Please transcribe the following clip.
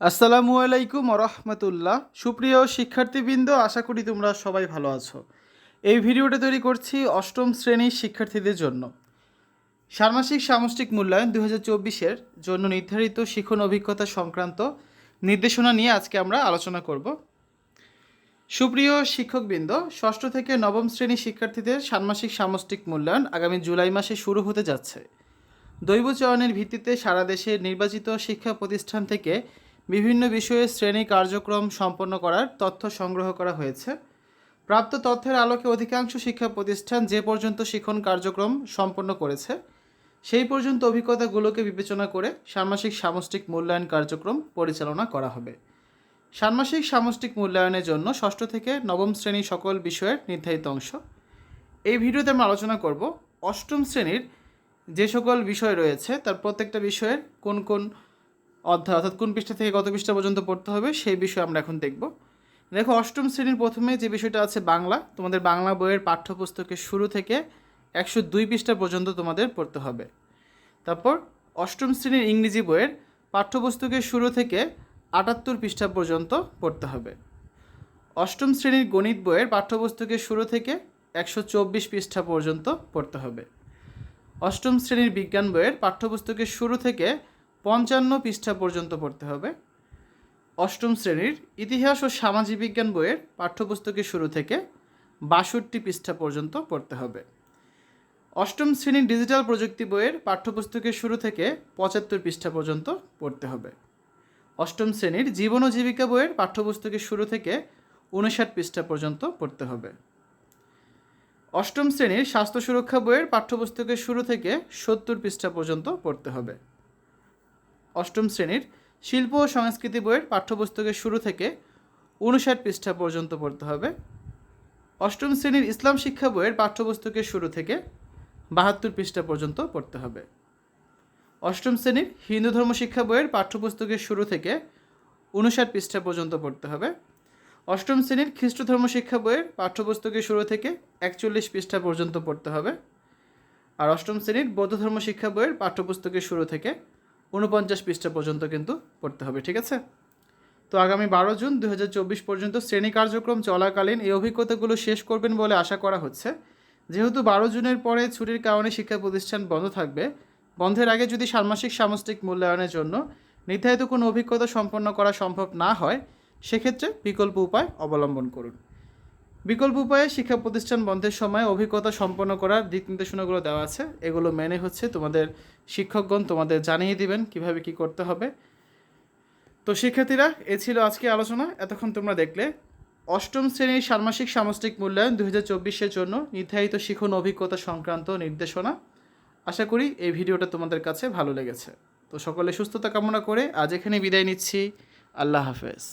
আসসালামু আলাইকুম রহমতুল্লাহ। সুপ্রিয় শিক্ষার্থীবৃন্দ, আশা করি তোমরা সবাই ভালো আছো। এই ভিডিওটা তৈরি করছি অষ্টম শ্রেণির শিক্ষার্থীদের জন্য। ষান্মাসিক সামষ্টিক মূল্যায়ন দু হাজার জন্য নির্ধারিত শিখন অভিজ্ঞতা সংক্রান্ত নির্দেশনা নিয়ে আজকে আমরা আলোচনা করব। সুপ্রিয় শিক্ষকবৃন্দ, ষষ্ঠ থেকে নবম শ্রেণির শিক্ষার্থীদের ষান্মাসিক সামষ্টিক মূল্যায়ন আগামী জুলাই মাসে শুরু হতে যাচ্ছে। দৈব চয়নের ভিত্তিতে সারা দেশের নির্বাচিত শিক্ষা প্রতিষ্ঠান থেকে বিভিন্ন বিষয়ে শ্রেণি কার্যক্রম সম্পন্ন করার তথ্য সংগ্রহ করা হয়েছে। প্রাপ্ত তথ্যের আলোকে অধিকাংশ শিক্ষা প্রতিষ্ঠান যে পর্যন্ত শিক্ষণ কার্যক্রম সম্পন্ন করেছে, সেই পর্যন্ত অভিজ্ঞতাগুলোকে বিবেচনা করে ষান্মাসিক সামষ্টিক মূল্যায়ন কার্যক্রম পরিচালনা করা হবে। ষান্মাসিক সামষ্টিক মূল্যায়নের জন্য ষষ্ঠ থেকে নবম শ্রেণি সকল বিষয়ের নির্ধারিত অংশ। এই ভিডিওতে আমরা আলোচনা করব অষ্টম শ্রেণির যে সকল বিষয় রয়েছে, তার প্রত্যেকটা বিষয়ের কোন কোন অধ্যায়, অর্থাৎ কোন পৃষ্ঠা থেকে কত পৃষ্ঠা পর্যন্ত পড়তে হবে সেই বিষয়ে আমরা এখন দেখব। দেখো, অষ্টম শ্রেণির প্রথমে যে বিষয়টা আছে বাংলা, তোমাদের বাংলা বইয়ের পাঠ্যপুস্তকের শুরু থেকে একশো দুই পৃষ্ঠা পর্যন্ত তোমাদের পড়তে হবে। তারপর অষ্টম শ্রেণির ইংরেজি বইয়ের পাঠ্যপুস্তকের শুরু থেকে আটাত্তর পৃষ্ঠা পর্যন্ত পড়তে হবে। অষ্টম শ্রেণির গণিত বইয়ের পাঠ্যপুস্তকের শুরু থেকে একশো চব্বিশ পৃষ্ঠা পর্যন্ত পড়তে হবে। অষ্টম শ্রেণির বিজ্ঞান বইয়ের পাঠ্যপুস্তকের শুরু থেকে পঞ্চান্ন পৃষ্ঠা পর্যন্ত পড়তে হবে। অষ্টম শ্রেণির ইতিহাস ও সামাজিক বিজ্ঞান বইয়ের পাঠ্যপুস্তকের শুরু থেকে বাষট্টি পৃষ্ঠা পর্যন্ত পড়তে হবে। অষ্টম শ্রেণির ডিজিটাল প্রযুক্তি বইয়ের পাঠ্যপুস্তকের শুরু থেকে পঁচাত্তর পৃষ্ঠা পর্যন্ত পড়তে হবে। অষ্টম শ্রেণির জীবন ও জীবিকা বইয়ের পাঠ্যপুস্তকের শুরু থেকে উনষাট পৃষ্ঠা পর্যন্ত পড়তে হবে। অষ্টম শ্রেণির স্বাস্থ্য সুরক্ষা বইয়ের পাঠ্যপুস্তকের শুরু থেকে সত্তর পৃষ্ঠা পর্যন্ত পড়তে হবে। অষ্টম শ্রেণির শিল্প ও সংস্কৃতি বইয়ের পাঠ্যপুস্তকের শুরু থেকে উনষাট পৃষ্ঠা পর্যন্ত পড়তে হবে। অষ্টম শ্রেণির ইসলাম শিক্ষা বইয়ের পাঠ্যপুস্তকের শুরু থেকে বাহাত্তর পৃষ্ঠা পর্যন্ত পড়তে হবে। অষ্টম শ্রেণির হিন্দু ধর্ম শিক্ষা বইয়ের পাঠ্যপুস্তকের শুরু থেকে উনষাট পৃষ্ঠা পর্যন্ত পড়তে হবে। অষ্টম শ্রেণির খ্রিস্ট ধর্ম শিক্ষা বইয়ের পাঠ্যপুস্তকের শুরু থেকে একচল্লিশ পৃষ্ঠা পর্যন্ত পড়তে হবে। আর অষ্টম শ্রেণির বৌদ্ধ ধর্ম শিক্ষা বইয়ের পাঠ্যপুস্তকের শুরু থেকে উনপঞ্চাশ পৃষ্ঠা পর্যন্ত কিন্তু পড়তে হবে, ঠিক আছে? তো আগামী বারো জুন দু হাজার চব্বিশ পর্যন্ত শ্রেণি কার্যক্রম চলাকালীন এই অভিজ্ঞতাগুলো শেষ করবেন বলে আশা করা হচ্ছে। যেহেতু বারো জুনের পরে ছুটির কারণে শিক্ষা প্রতিষ্ঠান বন্ধ থাকবে, বন্ধের আগে যদি ষান্মাসিক সামষ্টিক মূল্যায়নের জন্য নির্ধারিত কোনো অভিজ্ঞতা সম্পন্ন করা সম্ভব না হয়, সেক্ষেত্রে বিকল্প উপায় অবলম্বন করুন। বিকল্প উপায়ে শিক্ষা প্রতিষ্ঠান বন্ধের সময় অভিজ্ঞতা সম্পন্ন করার দিক নির্দেশনাগুলো দেওয়া আছে। এগুলো মেনে হচ্ছে তোমাদের শিক্ষকগণ, তোমাদের জানিয়ে দিবেন কীভাবে কি করতে হবে। তো শিক্ষার্থীরা, এ ছিল আজকে আলোচনা। এতক্ষণ তোমরা দেখলে অষ্টম শ্রেণির ষান্মাসিক সামষ্টিক মূল্যায়ন দু হাজার জন্য নির্ধারিত শিখন অভিজ্ঞতা সংক্রান্ত নির্দেশনা। আশা করি এই ভিডিওটা তোমাদের কাছে ভালো লেগেছে। তো সকলে সুস্থতা কামনা করে আজ এখানে বিদায় নিচ্ছি। আল্লাহ হাফেজ।